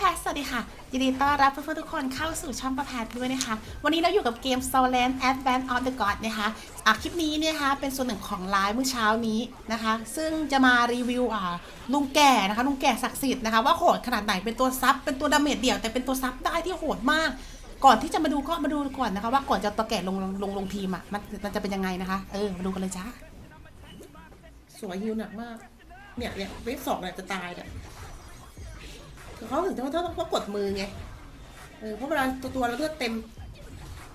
แพทสวัสดีค่ะ ยินดีต้อนรับเพื่อนๆทุกคนเข้าสู่ช่องประแพทด้วยนะคะ วันนี้เราอยู่กับเกม s o l a n d Advance of the God นะคะอะคลิปนี้เนี่ยนะคะเป็นส่วนหนึ่งของไลฟ์เมื่อเช้านี้นะคะ ซึ่งจะมารีวิวอ่าลุงแก่นะคะลุงแก่ศักดิ์สิทธิ์นะคะว่าโหดขนาดไหนเป็นตัวซับเป็นตัวดาเมจเดี่ยวแต่เป็นตัวซับได้ที่โหดมาก ก่อนที่จะมาดูก็มาดูก่อนนะคะว่าก่อนจะตัวแก่ลงลงลงลงทีมอะมันมันจะเป็นยังไงนะคะเออมาดูกันเลยจ้าสวยฮิวหนักมากเนี่ยเนี่ยเวฟสองเนี่ยจะตายเนี่ย เขาถึงต้องต้องกดมือไงเออเพราะเวลาตัวตัวเราเลือดเต็ม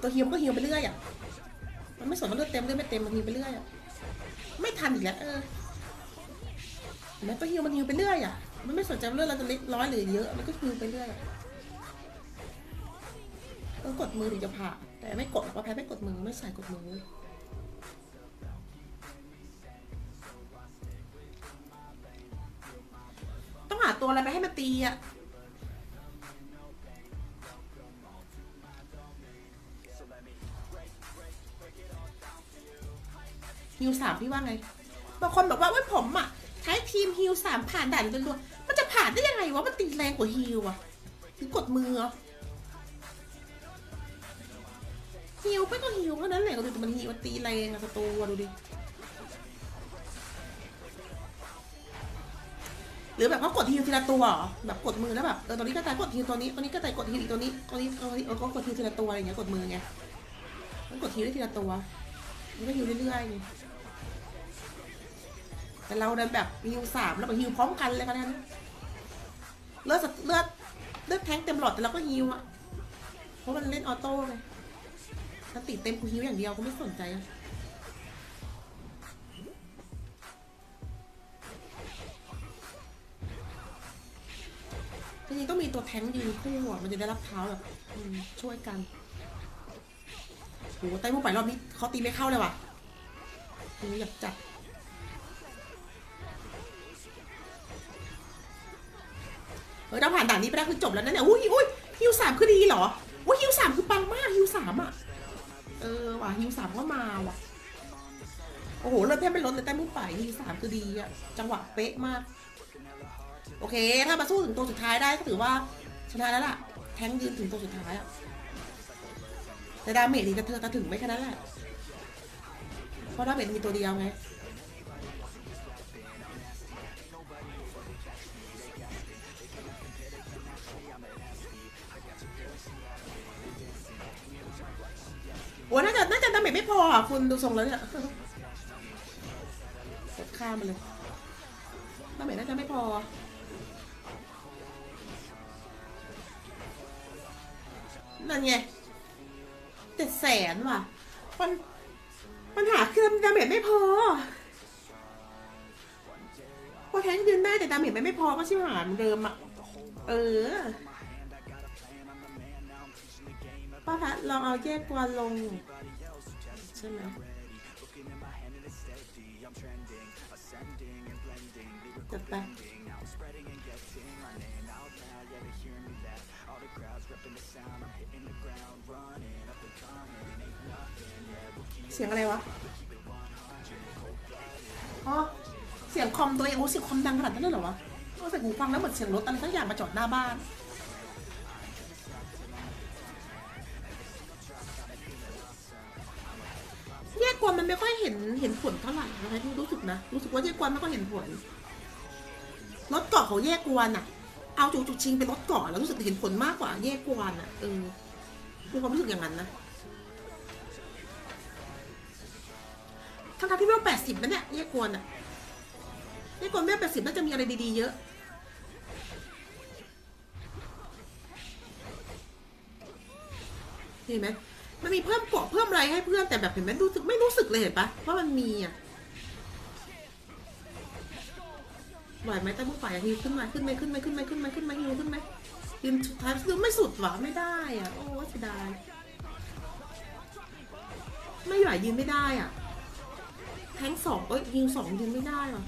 ตัวฮิวมันก็ฮิวไปเรื่อยอะมันไม่สนว่าเลือดเต็มเลือดไม่เต็มมันฮิวไปเรื่อยอะไม่ทันอีกแล้วเออเห็นไหมตัวฮิวมันฮิวไปเรื่อยอะมันไม่สนใจเลือดเราจะเล็กร้อยหรือเยอะมันก็ฮิวไปเรื่อยอะต้องกดมือถึงจะผ่าแต่ไม่กดหรอกว่าแพ้ไม่กดมือไม่ใส่กดมือต้องหาตัวอะไรไปให้มันตีอะ ฮิวสามพี่ว่าไง บางคนบอกว่าว่าผมอะใช้ทีมฮิวสามผ่านด่านรัวๆมันจะผ่านได้ยังไงวะ มันตีแรงกว่าฮิวอะถึงกดมือเหรอฮิวไปก็ฮิวแค่นั้นแหละดูแต่มันฮิวมันตีแรงอะศัตรูดูดิหรือแบบเขากดฮิวทีละตัวเหรอแบบกดมือแล้วแบบเออตอนนี้ก็ตายกดฮิวตัวนี้ตัวนี้ก็ตายกดฮิวอีกตัวนี้ตัวนี้ตัวนี้เออก็กดฮิวทีละตัวอะไรอย่างเงี้ยกดมือไงต้องกดฮิวได้ทีละตัวมันก็ฮิวเรื่อยๆไง แต่เราเดินแบบฮิวสามแล้วก็ฮิวพร้อมกันเลยกันนเลือดสตีเลือดเลือดแทงเต็มหลอดแต่เราก็ฮิวอะเพราะมันเล่นออโต้ไงถ้าติดเต็มกูฮิวอย่างเดียวก็ไม่สนใจอะจริงๆต้องมีตัวแทงยืนคู่อะมันจะได้รับเท้าแบบช่วยกันโหไต้หมู่ไปรอบนี้เขาตีไม่เข้าเลยว่ะอยากจัด เฮ้ยเราผ่านด่านนี้ไปแล้วคือจบแล้วนะเนี่ยอุ้ยอุ้ยฮิวสามคือดีเหรออุ้ยฮิวสามคือปังมากฮิวสามอะเออว่ะฮิวสามก็มาว่ะโอ้โหเลือดแทบไม่ลดเลยใต้หมู่ไปฮิวสามคือดีอะจังหวะเป๊ะมาก โอเค ถ้ามาสู้ถึงตัวสุดท้ายได้ก็ถือว่าชนะแล้วล่ะ แทงยืนถึงตัวสุดท้ายอะแต่ดาเมจนี่จะเธอจะถึงไม่แค่นั้นแหละเพราะดาเมจมีตัวเดียวไง โอ้น่าจะน่าจะดาเมจไม่พออะคุณดูทรงแล้วเนี่ยกดข้ามเลยดาเมจน่าจะไม่พอ นั่นไงเจ็ดแสนว่ะมันปัญหาคือดาเมจไม่พอพอแทงยืนได้แต่ดาเมจมันไม่พอก็ชิบหายเหมือนเดิมอะ เออ ป้าพัดลองเอาแยกกวนลง ใช่ไหมจัดไปเสียงอะไรวะ อ๋อ เสียงคอมตัวเองโอ้เสียงคอมดังขนาดนั้นเลยเหรอวะเอาใส่หูฟังแล้วเหมือนเสียงรถอะไรสักอย่างมาจอดหน้าบ้าน เท่าไหร่นะคะที่รู้สึกนะ รู้สึกว่าแยกกวนไม่ค่อยเห็นผลรถเกาะเขาแยกกวนอะเอาจูจูชิงเป็นรถเกาะแล้วรู้สึกเห็นผลมากกว่าแยกกวนอะเออมีความรู้สึกอย่างนั้นนะทั้งๆที่เวลแปดสิบนะเนี่ยแยกกวนอะแยกกวนเวลแปดสิบน่าจะมีอะไรดีๆเยอะเห็นไหม มันมีเพิ่มเกาะเพิ่มอะไรให้เพื่อนแต่แบบเห็นไหมรู้สึกไม่รู้สึกเลยเห็นปะว่ามันมีอะไหวไหมแต่ผู้ฝ่ายฮิวขึ้นมาขึ้นไหมขึ้นไหมขึ้นไหมขึ้นไหมขึ้นไหมฮิวขึ้นไหมยืนสุดท้ายคือไม่สุดหวะไม่ได้อะโอ้เสียดายไม่ไหวยืนไม่ได้อะแทงสองเอ้ยยิงสองยิงไม่ได้หรอ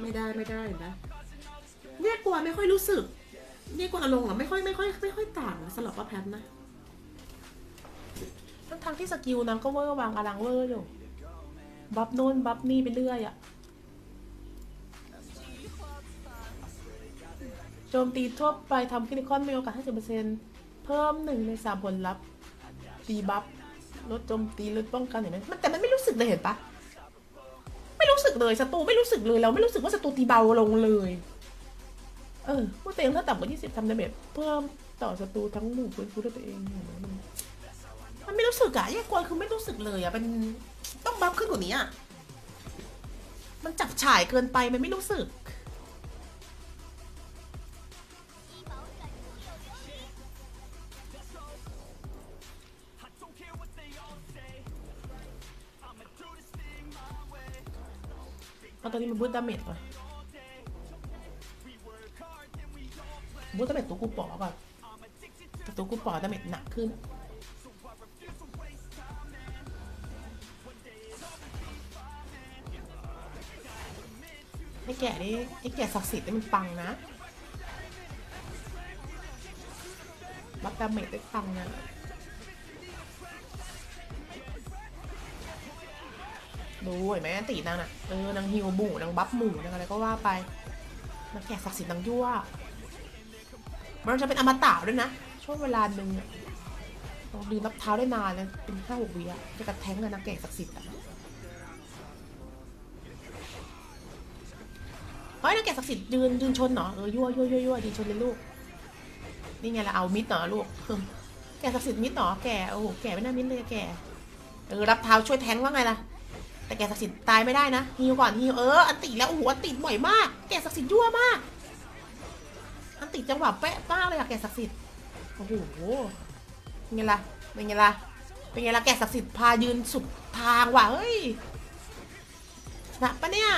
ไม่ได้ไม่ได้เห็นะแย กกลัวไม่ค่อยรู้สึกแยกกลัวอารมณ์อะไม่ค่อยไม่ค่อยไม่ค่อยต่างสำหรับว่าแพทนะทั้งๆที่สกิลนั้นก็เวอร์วางอลังเวอร์อยู่บัฟโน่นบัฟนี่ไปเรื่อยอะโจมตีทั่วไปทำคริติคอนมีโอกาส 50%เพิ่มหนึ่งในสามผลลัพธ์ตีบัฟลดโจมตีลดป้องกันเห็นไหมมันแต่มันไม่รู้สึกเลยเห็นปะไม่รู้สึกเลยศัตรูไม่รู้สึกเลยเราไม่รู้สึกว่าศัตรูตีเบาลงเลย เออผู้เต็งถ้าต่ำกว่า20ทำดาเมจเพิ่มต่อศัตรูทั้งหมู่ฟื้นฟูด้วยตัวเองมันไม่รู้สึกอะแยกกวนคือไม่รู้สึกเลยอะมันต้องบัฟขึ้นกว่านี้อะมันจับฉ่ายเกินไปมันไม่รู้สึกเอาตอนนี้มันบูทดาเมจก่อ บูทดาเมจตัวกูปอก่อนแต่ตัวกูปอดาเมจหนักขึ้นไอ้แก่นี่ไอ้แก่ศักดิ์สิทธิ์นี่มันปังนะรับดาเมจได้ปังนะดูเห็นไหมตีนางน่ะเออนางฮิวหมู่นางบัฟหมู่นางอะไรก็ว่าไปนางแก่ศักดิ์สิทธิ์นางยั่ว มันจะเป็นอมตะด้วยนะ ช่วงเวลาหนึ่งอะเราดืนรับเท้าได้นานเลยเป็นห้าหกวิอะจะกระแทงกับนางแก่ศักดิ์สิทธิ์อะเฮ้ยนางแก่ศักดิ์สิทธิ์ยืนยืนชนเหรอเออยั่วยั่วยั่วยั่วยืนชนเลยลูก นี่ไงละเอามิดเหรอลูกแก่ศักดิ์สิทธิ์มิดเหรอแก่โอ้โหแกไม่น่ามิดเลยแกเออรับเท้าช่วยแทงว่าไงล่ะแต่แกศักดิ์สิทธิ์ตายไม่ได้นะฮิวก่อนฮิวเอออันติแล้วโอ้โหอันติบ่อยมาก แกศักดิ์สิทธิ์ยั่วมาก อันติจังหวะเป๊ะมากเลยอะแกศักดิ์สิทธิ์โอ้โหเป็นไงล่ะเป็นไงล่ะเป็นไงล่ะแกศักดิ์สิทธิ์พายืนสุดทางว่ะเฮ้ยชนะปะเนี่ย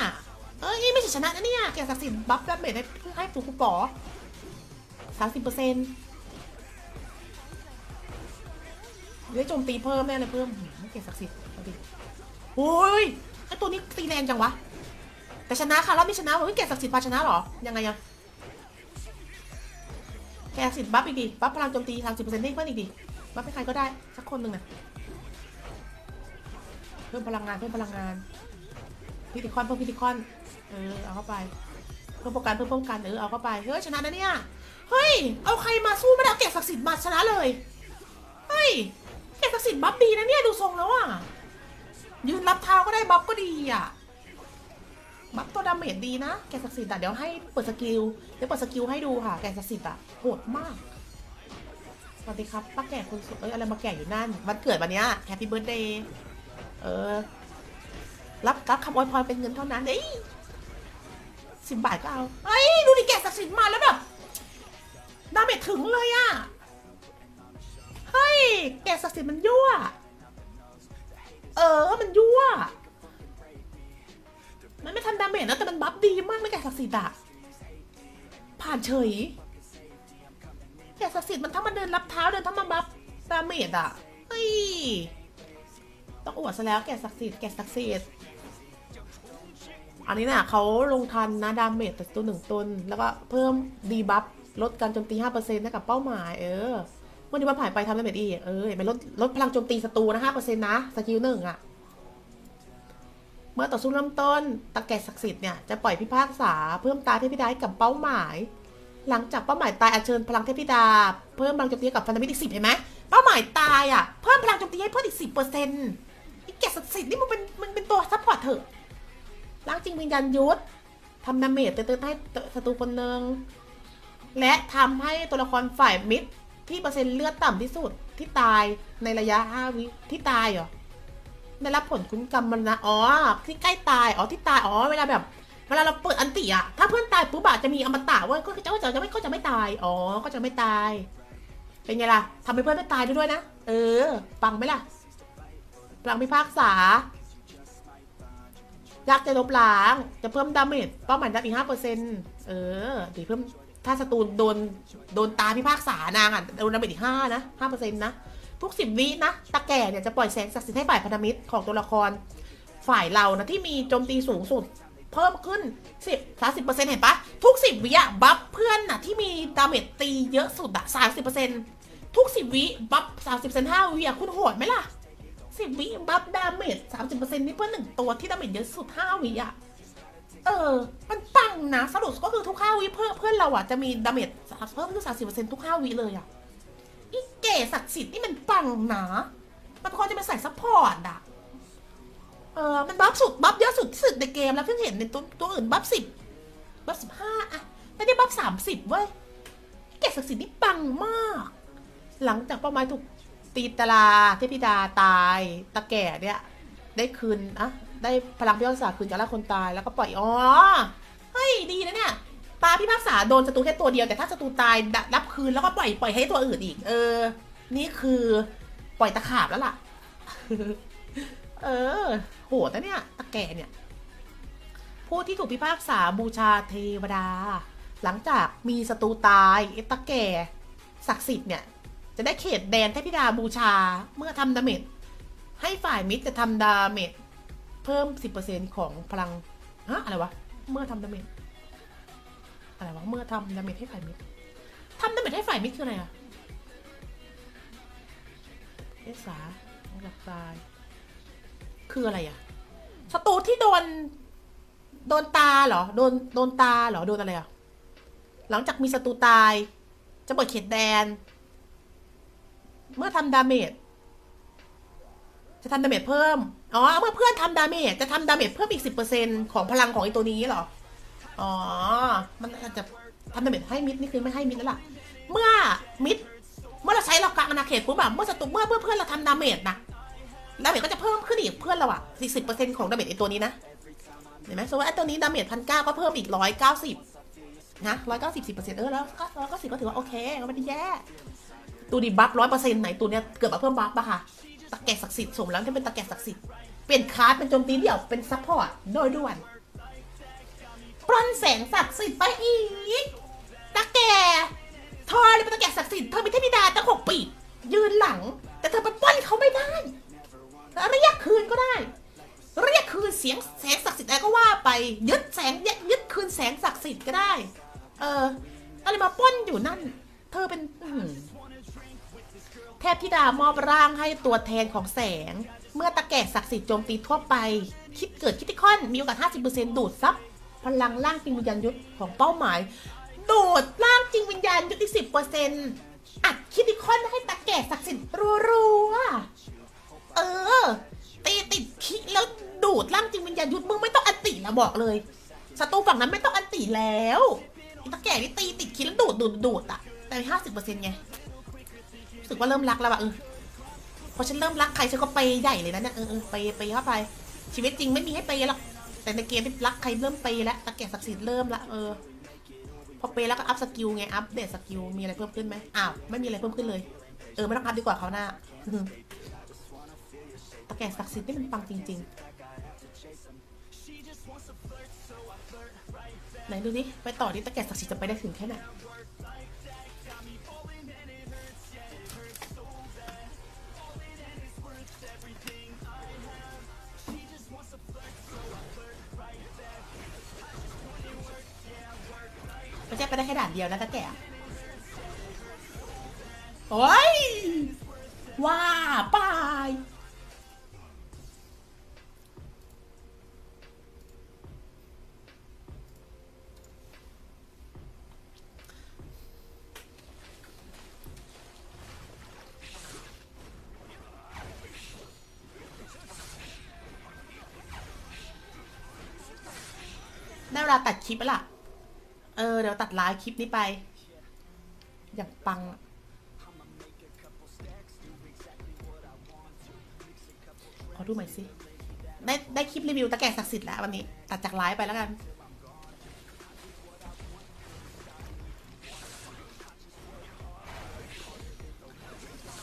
เอ้ยไม่ใช่ชนะนะเนี่ยแกศักดิ์สิทธิ์บัฟดาเมจให้เพื่อให้ตัวกูปอสามสิบเปอร์เซ็นต์ได้โจมตีเพิ่มแน่เลยเพิ่มแกศักดิ์สิทธิ์เอาดิโอ้ยไอตัวนี้ตีแรงจังวะ แต่ชนะค่ะรอบนี้ชนะเฮ้ยแกศักดิ์สิทธิ์พาชนะหรอ ยังไงอะ แกศักดิ์สิทธิ์บัฟอีกดิบัฟพลังโจมตีทางสิบเปอร์เซ็นต์ได้เพิ่มอีกดิบัฟให้ใครก็ได้สักคนหนึ่งนะเพิ่มพลังงานเพิ่มพลังงานพิธีคอนเพิ่มพิธีคอนเออเอาเข้าไปเพิ่มป้องกันเพิ่มป้องกันเออเอาเข้าไปเฮ้ยชนะนะเนี่ยเฮ้ยเอาใครมาสู้ไม่ได้เอาแกศักดิ์สิทธิ์มาชนะเลยเฮ้ยแกศักดิ์สิทธิ์บัฟดีนะเนี่ยดูทรงแล้วอะยืนรับเท้าก็ได้บัฟก็ดีอะ บัฟตัวดาเมจดีนะ แกศักดิ์สิทธิ์อะเดี๋ยวให้เปิดสกิล เดี๋ยวเปิดสกิลให้ดูค่ะ แกศักดิ์สิทธิ์อะโหดมาก สวัสดีครับป้าแก่คนสวยเอ้ยอะไรมาแก่อยู่นั่น วันเกิดวันเนี้ยแฮปปี้เบิร์ดเดย์ เออ รับรับคำอวยพรเป็นเงินเท่านั้นเอ้ยสิบบาทก็เอาเอ้ย ดูดิแกศักดิ์สิทธิ์มาแล้วแบบดาเมจถึงเลยอะ เฮ้ย แกศักดิ์สิทธิ์มันยั่ว เออ มันยั่ว มันไม่ทันดาเมจนะแต่มันบัฟดีมากเลยแกศักดิ์สิทธิ์อะผ่านเฉยแกศักดิ์สิทธิ์มันถ้ามันเดินรับเท้าเดินถ้ามาบัฟดาเมจอะเฮ้ยต้องอวดซะแล้วแกศักดิ์สิทธิ์แกศักดิ์สิทธิ์อันนี้น่ะเขาลงทันนะดาเมจแต่ตัวหนึ่งตนแล้วก็เพิ่มดีบัฟลดการโจมตี5%ให้กับเป้าหมายเออเมื่อดีว่าผ่านไปทำดาเมจอีกเออเห็นลดลดพลังโจมตีศัตรูนะห้าเปอร์เซ็นต์นะสกิลหนึ่งอะ เมื่อต่อสู้เริ่มต้นตะแกศักดิ์สิทธิ์เนี่ยจะปล่อยพิพากษาเพิ่มตาเทพธิดาให้กับเป้าหมาย หลังจากเป้าหมายตายอัญเชิญพลังเทพธิดา เพิ่มพลังโจมตีกับพันธมิตรอีกสิบเห็นไหมเป้าหมายตายอะเพิ่มพลังโจมตีให้เพิ่มอีกสิบเปอร์เซ็นต์ไอ้แกศักดิ์สิทธิ์นี่มันเป็นมันเป็นตัวซัพพอร์ตเถอะล้างจริงวิญญาณยุทธทำดาเมจเติมให้ศัตรูคนหนึ่งและทำให้ตัวละครฝ่ายมิตรที่เปอร์เซ็นต์เลือดต่ำที่สุดที่ตายในระยะ 5 วิที่ตายเหรอ ได้รับผลคุ้มกรรมมันนะอ๋อ ที่ใกล้ตายอ๋อที่ตายอ๋อเวลาแบบ เวลาเราเปิดอันติอะถ้าเพื่อนตายปุ๊บอะจะมีอมตะเว่าก็จะก็จะไม่ก็จะไม่ตายอ๋อก็จะไม่ตาย เป็นไงล่ะทำให้เพื่อนไม่ตายด้ด้วยนะเออปังไหมล่ะพลังพิพากษายักษ์จะลบล้าง จะเพิ่มดาเมจเป้าหมายดับอีกห้าเปอร์เซ็นต์เออเดี๋ยวเพิ่มถ้าศัตรูโดนโดนตาพิพากษานางอะโดนดาเมจอีกห้านะห้าเปอร์เซ็นต์นะ ทุกสิบวินะตะแก่เนี่ยจะปล่อยแสงศักดิ์สิทธิ์ให้ฝ่ายพันธมิตรของตัวละครฝ่ายเรานะที่มีโจมตีสูงสุด เพิ่มขึ้นสิบสาสิบเปอร์เซ็นต์เห็นปะทุกสิบวิอะบัฟเพื่อนน่ะที่มีดาเมจตีเยอะสุดอะสามสิบเปอร์เซ็นต์ทุกสิบวิบัฟสามสิบเปอร์เซ็นต์ห้าวิอะคุณโหดไหมล่ะสิบวิบัฟดาเมจสามสิบเปอร์เซ็นต์นี่เพื่อนหนึ่งตัวที่ดาเมจเยอะสุดห้าวิอะเออ มันปังนะสรุปก็คือทุกห้าวิเพื่อนเพื่อนเราอะจะมีดาเมจเพิ่มขึ้นสามสิบเปอร์เซ็นต์ทุกห้วิเลยอะ อีเก๋ศักดิ์สิทธิ์นี่มันปังนะมันควรจะเป็นใส่ซัพพอร์ตอะเออมันบัฟสุดบัฟเยอะสุดที่สุดในเกมแล้วเพิ่งเห็นในตัวตัวอื่นบัฟสิบบัฟสิบห้าอะไม่ได้บัฟสามสิบเว้ยเก๋ศักดิ์สิทธิ์นี่ปังมาก หลังจากเป้าหมายถูกตีตราเทพิดาตายตะแก่เนี่ย ได้คืนอะได้พลังพิฆาตศาสตร์คืนจากร่างคนตายแล้วก็ปล่อยอ๋อเฮ้ยดีนะเนี่ย ตาพิพากษาโดนศัตรูแค่ตัวเดียวแต่ถ้าศัตรูตายรับคืนแล้วก็ปล่อยปล่อยให้ตัวอื่นอีก เออ นี่คือปล่อยตะขาบแล้วล่ะ เออ โหดนะเนี่ยตะแก่เนี่ย ผู้ที่ถูกพิพากษาบูชาเทวดา หลังจากมีศัตรูตายไอ้ตะแก่ศักดิ์สิทธิ์เนี่ย จะได้เขตแดนเทพิดาบูชาเมื่อทำดาเมจให้ฝ่ายมิตรจะทำดาเมจเพิ่ม 10%ของพลังฮะอะไรวะ เมื่อทำดาเมจ อะไรวะเมื่อทำดาเมจให้ฝ่ายมิตรทำดาเมจให้ฝ่ายมิตรคืออะไรอะเอสาหลักตาย คืออะไรอะศัตรูที่โดน โดนตาเหรอ โดน โดนตาเหรอ โดนอะไรอะหลังจากมีศัตรูตาย จะเปิดเขตแดน เมื่อทำดาเมจ จะทำดาเมจเพิ่ม อ๋อ เมื่อเพื่อนทำดาเมจ จะทำดาเมจเพิ่มอีกสิบเปอร์เซ็นของพลังของไอตัวนี้เหรอ อ๋อ มันอาจจะทำดาเมจให้มิดนี่คือไม่ให้มิดแล้วล่ะ เมื่อมิดเมื่อเราใช้เรากลางอาณาเขตปุ๊บแบบเมื่อศัตรูเมื่อเพื่อนเราทำดาเมจนะดาเมจก็จะเพิ่มขึ้นอีกเพื่อนเราอะสี่สิบเปอร์เซ็นของดาเมจไอตัวนี้นะ เห็นไหมสมมติว่าไอตัวนี้ดาเมจพันเก้าก็เพิ่มอีกร้อยเก้าสิบนะร้อยเก้าสิบสิบเปอร์เซ็นต์เออแล้วก็ร้อยเก้าสิบก็ถือว่าโอเคก็ไม่ได้แย่ตัวดีบัฟร้อยเปอร์เซ็นต์ไหนตัวเนี้ยเกิดมาเพิ่มบัฟปะค่ะตะแกรงศักดิ์สิทธิ์สมแล้วที่เป็นตะแกรงศักดิ์สิทธิ์เปลี่ยนคาร์ดเป็นโจมตีเดี่ยวเป็นซัพพอร์ตโดยด่วน ปล้นแสงศักดิ์สิทธิ์ไปอีกตะแกเธอเลยเป็นตะแกศักดิ์สิทธิ์เธอเป็นเทพธิดาตั้งหกปีกยืนหลัง แต่เธอไปปล้นเขาไม่ได้เรียกคืนก็ได้ เรียกคืนเสียงแสงศักดิ์สิทธิ์อะไรก็ว่าไป ยึดแสงยึดคืนแสงศักดิ์สิทธิ์ก็ได้ เอออะไรมาปล้นอยู่นั่น เธอเป็นเทพธิดามอบร่างให้ตัวแทนของแสง เมื่อตะแก่ศักดิ์สิทธิ์โจมตีทั่วไป คิดเกิดคิติคอน มีโอกาส 50%ดูดซับ พลังร่างจริงวิญญาณยุทธของเป้าหมายดูดร่างจริงวิญญาณยุทธอีก10%อัดคิติคอนให้ตะแก่ศักดิ์สิทธิ์รัวๆเออ ตีติดคิแล้วดูดร่างจริงวิญญาณยุทธมึงไม่ต้องอันติแล้วบอกเลยศัตรูฝั่งนั้นไม่ต้องอันติแล้วตะแก่นี่ตีติดคิแล้วดูดดูดดูดอะแต่ห้าสิบเปอร์เซ็นต์ไงรู้สึกว่าเริ่มรักแล้วอะเออพอฉันเริ่มรักใครฉันก็ไปใหญ่เลยนะเนี่ยเออไปไปเข้าไปชีวิตจริงไม่มีให้ไปหรอก แต่ในเกมที่รักใครเริ่มไปแล้วตะแก่ศักดิ์สิทธิ์เริ่มละเออ พอไปแล้วก็อัพสกิลไง อัพเดตสกิล มีอะไรเพิ่มขึ้นไหมอ้าว ไม่มีอะไรเพิ่มขึ้นเลย เออ ไม่ต้องอัพดีกว่าเขาหน้าตะแก่ศักดิ์สิทธิ์นี่มันปังจริง ๆ ไหนดูดิไปต่อที่ตะแก่ศักดิ์สิทธิ์จะไปได้ถึงแค่ไหน ได้แค่ด่านเดียวนะตะแก่โอ้ยว่าไปได้เวลาตัดคลิปแล้วล่ะ เออ เดี๋ยวตัดไลฟ์คลิปนี้ไป อย่างปัง ขอดูใหม่สิ ได้ได้คลิปรีวิวตะแกรงศักดิ์สิทธิ์แล้ววันนี้ ตัดจากไลฟ์ไปแล้วกัน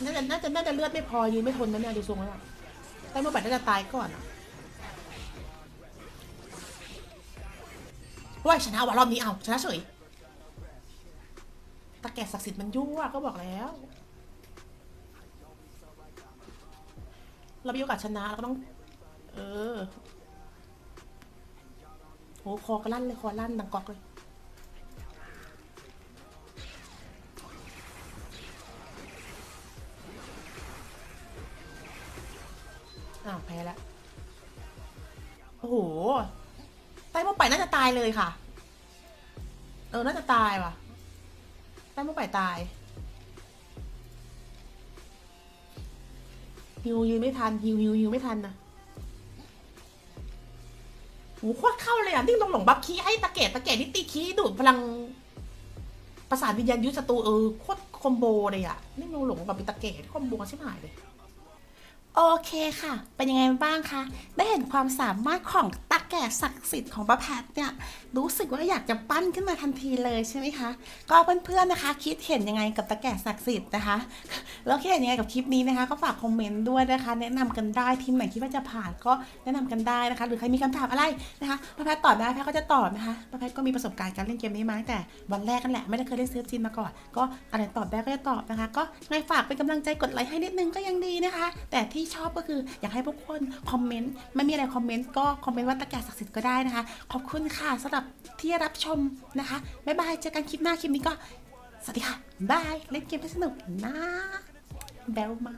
น่าจะน่าจะน่าจะเลือดไม่พอยืนไม่ทนนะเนี่ยดูทรงแล้วแต่เมื่อไหร่น่าจะตายก่อนอะ ว่าชนะว่ะรอบนี้เอาชนะเฉยตะแกรศักดิ์สิทธิ์มันยั่วก็บอกแล้ว เรามีโอกาสชนะเราก็ต้อง เออโหคอกระลั่นเลยคอลั่นดังกอกเลย เลยค่ะ เออ น่าจะตายว่ะไต้หมไปตายฮิวยืนไม่ทันฮิวฮิวฮิวไม่ทันนะโหโคตรเข้าเลยอะนี่ลงหลงบัฟคีให้ตะเกตตะเกตนี่ตีคีดูดพลังประสานวิญญาณยุทธศัตรูเออโคตรคอมโบเลยอะนี่ลงหลงกับเป็นตะเกตคอมโบใช่ไหมเลย โอเคค่ะ เป็นยังไงบ้างคะ ได้เห็นความสามารถของตาแก่ศักดิ์สิทธิ์ของป้าแพทเนี่ย รู้สึกว่าอยากจะปั้นขึ้นมาทันทีเลยใช่ไหมคะ ก็เพื่อนๆนะคะ คิดเห็นยังไงกับตาแก่ศักดิ์สิทธิ์นะคะ แล้วคิดเห็นยังไงกับคลิปนี้นะคะ ก็ฝากคอมเมนต์ด้วยนะคะ แนะนำกันได้ทีมไหนคิดว่าจะผ่านก็แนะนำกันได้นะคะ หรือใครมีคำถามอะไรนะคะป้าแพทตอบได้ป้าแพทก็จะตอบนะคะป้าแพทก็มีประสบการณ์การเล่นเกมนี้มาตั้งแต่วันแรกกันแหละ ไม่ได้เคยเล่นเซิร์ฟจีนมาก่อน ก็อะไรตอบได้ก็จะตอบนะคะ ก็ไงฝากเป็นกำลังใจกดไลค์ให้นิดนึงก็ยังดีนะคะ แต่ที่ที่ชอบก็คือ อยากให้พวกคนคอมเมนต์ไม่มีอะไรคอมเมนต์ก็คอมเมนต์ว่าตะแก่ศักดิ์สิทธิ์ก็ได้นะคะ ขอบคุณค่ะสำหรับที่รับชมนะคะบ๊ายบายเจอกันคลิปหน้าคลิปนี้ก็สวัสดีค่ะบายเล่นเกมให้สนุกนะแบลมา